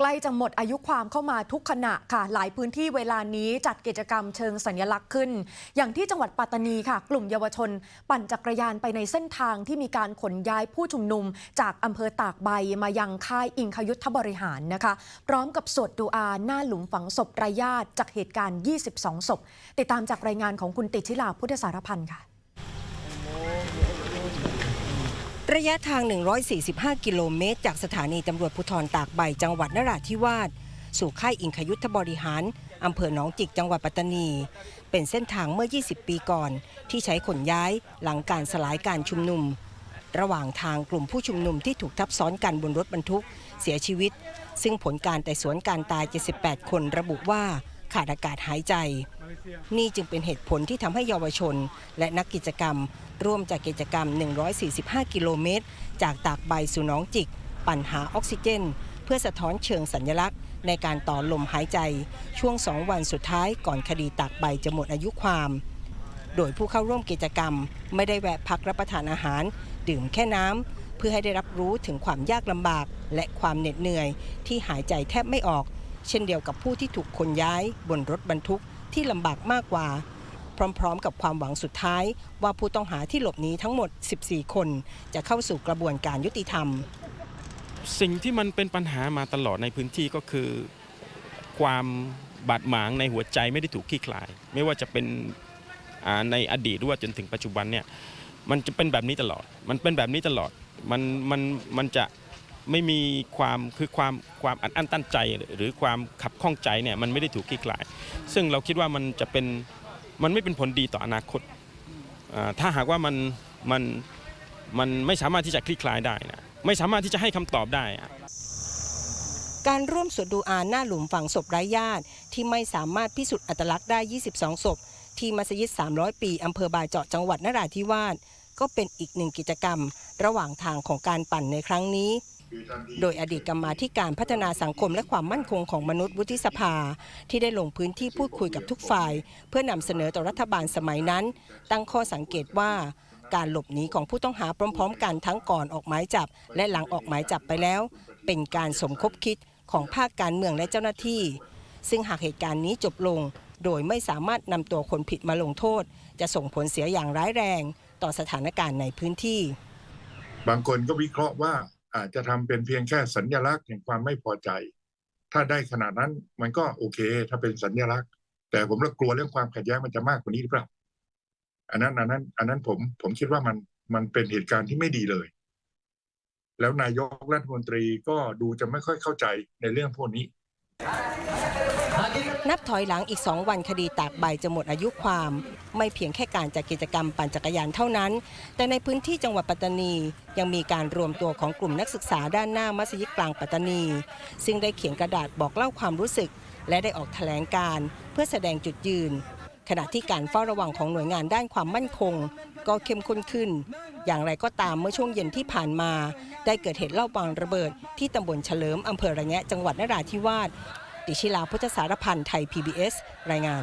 ใกล้จะหมดอายุความเข้ามาทุกขณะค่ะ หลายพื้นที่เวลานี้จัดกิจกรรมเชิงสัญลักษณ์ขึ้น อย่างที่จังหวัดปัตตานีค่ะ กลุ่มเยาวชน ปั่นจักรยานไปในเส้นทางที่มีการขนย้ายผู้ชุมนุม จากอำเภอตากใบมายังค่ายอิงคยุทธบริหารนะคะ พร้อมกับสวดดูอาหน้าหลุมฝังศพรายญาติจากเหตุการณ์ 22 ศพ ติดตามจากรายงานของคุณติชิลาพุทธสารพันธ์ค่ะ ระยะทาง 145 กิโลเมตร จากสถานีตำรวจภูธรตากใบจังหวัดนราธิวาสสู่ค่ายอิงคยุทธบริหารอำเภอหนองจิกจังหวัดปัตตานี เป็นเส้นทางเมื่อ 20 ปีก่อน ที่ใช้ขนย้ายหลังการสลายการชุมนุม ระหว่างทางกลุ่มผู้ชุมนุมที่ถูกทับซ้อนกันบนรถบรรทุก เสียชีวิต ซึ่งผลการไต่สวนการตาย 78 คนระบุว่า ขาดอากาศหายใจ นี่จึงเป็นเหตุผลที่ทำให้เยาวชน และนักกิจกรรม ร่วมจากกิจกรรม 145 กิโลเมตร จากตากใบสู่น้องจิก ปั่นหาออกซิเจน เพื่อสะท้อนเชิงสัญลักษณ์ ในการต่อลมหายใจ ช่วงสองวันสุดท้ายก่อนคดีตากใบจะหมดอายุความ โดยผู้เข้าร่วมกิจกรรม ไม่ได้แวะพักรับประทานอาหาร ดื่มแค่น้ำเพื่อให้ได้รับรู้ถึงความยากลำบาก และความเหน็ดเหนื่อย ที่หายใจแทบไม่ออก เช่นเดียวกับผู้ที่ถูกคนย้ายบนรถบรรทุกที่ลำบากมากกว่า พร้อมๆ กับความหวังสุดท้าย ว่าผู้ต้องหาที่หลบหนีทั้งหมด 14 คน จะเข้าสู่กระบวนการยุติธรรม สิ่งที่มันเป็นปัญหามาตลอดในพื้นที่ก็คือ ความบาดหมางในหัวใจไม่ได้ถูกคลี่คลาย ไม่ว่าจะเป็นในอดีตหรือว่าจนถึงปัจจุบันเนี่ยมันจะเป็นแบบนี้ตลอด มันเป็นแบบนี้ตลอด มันมันมันจะ ไม่มีความคือความความอัดอั้นตันใจ หรือความขับข้องใจเนี่ยมันไม่ได้ถูกคลี่คลาย ซึ่งเราคิดว่ามันจะเป็นมันไม่เป็นผลดีต่ออนาคตถ้าหากว่ามันมันมันไม่สามารถที่จะคลี่คลายได้นะไม่สามารถที่จะให้คำตอบได้การร่วมสวดดูอาหน้าหลุมฝังศพไร้ญาติ ที่ไม่สามารถพิสูจน์อัตลักษณ์ได้ 22 ศพ ที่มัสยิด 300 ปีอำเภอบาเจาะจังหวัดนราธิวาสก็เป็นอีกหนึ่งกิจกรรม ระหว่างทางของการปั่นในครั้งนี้ โดยอดีตกรรมาธิการพัฒนาสังคมและความมั่นคงของมนุษย์วุฒิสภา ที่ได้ลงพื้นที่พูดคุยกับทุกฝ่าย เพื่อนำเสนอต่อรัฐบาลสมัยนั้น ตั้งข้อสังเกตว่าการหลบหนีของผู้ต้องหาพร้อม ๆ กันทั้งก่อนออกหมายจับ และหลังออกหมายจับไปแล้ว เป็นการสมคบคิดของภาคการเมืองและเจ้าหน้าที่ ซึ่งหากเหตุการณ์นี้จบลง โดยไม่สามารถนำตัวคนผิดมาลงโทษ จะส่งผลเสียอย่างร้ายแรง ต่อสถานการณ์ในพื้นที่ บางคนก็วิเคราะห์ว่า อาจจะทำเป็นเพียงแค่สัญญลักษณ์แห่งความไม่พอใจ ถ้าได้ขนาดนั้นมันก็โอเค ถ้าเป็นสัญญลักษณ์ แต่ผมกลัวเรื่องความขัดแย้งมันจะมากกว่านี้หรือเปล่าอันนั้นอันนั้น อันนั้นผมผมคิดว่ามันมันเป็นเหตุการณ์ที่ไม่ดีเลย แล้วนายกรัฐมนตรีก็ดูจะไม่ค่อยเข้าใจในเรื่องพวกนี้ นับถอยหลังอีก 2 วันคดีตากใบจะหมดอายุความ ไม่เพียงแค่การจัดกิจกรรมปั่นจักรยานเท่านั้น แต่ในพื้นที่จังหวัดปัตตานี ยังมีการรวมตัวของกลุ่มนักศึกษาด้านหน้ามัสยิดกลางปัตตานี ซึ่งได้เขียนกระดาษบอกเล่าความรู้สึก และได้ออกแถลงการเพื่อแสดงจุดยืน ขณะที่การเฝ้าระวังของหน่วยงานด้านความมั่นคง ก็เข้มข้นขึ้น อย่างไรก็ตามเมื่อช่วงเย็นที่ผ่านมา ได้เกิดเหตุลอบวางระเบิด ที่ตำบลเฉลิมอำเภอระแงะจังหวัดนราธิวาส ติชิลาพุทธสารพันธ์ไทย PBS รายงาน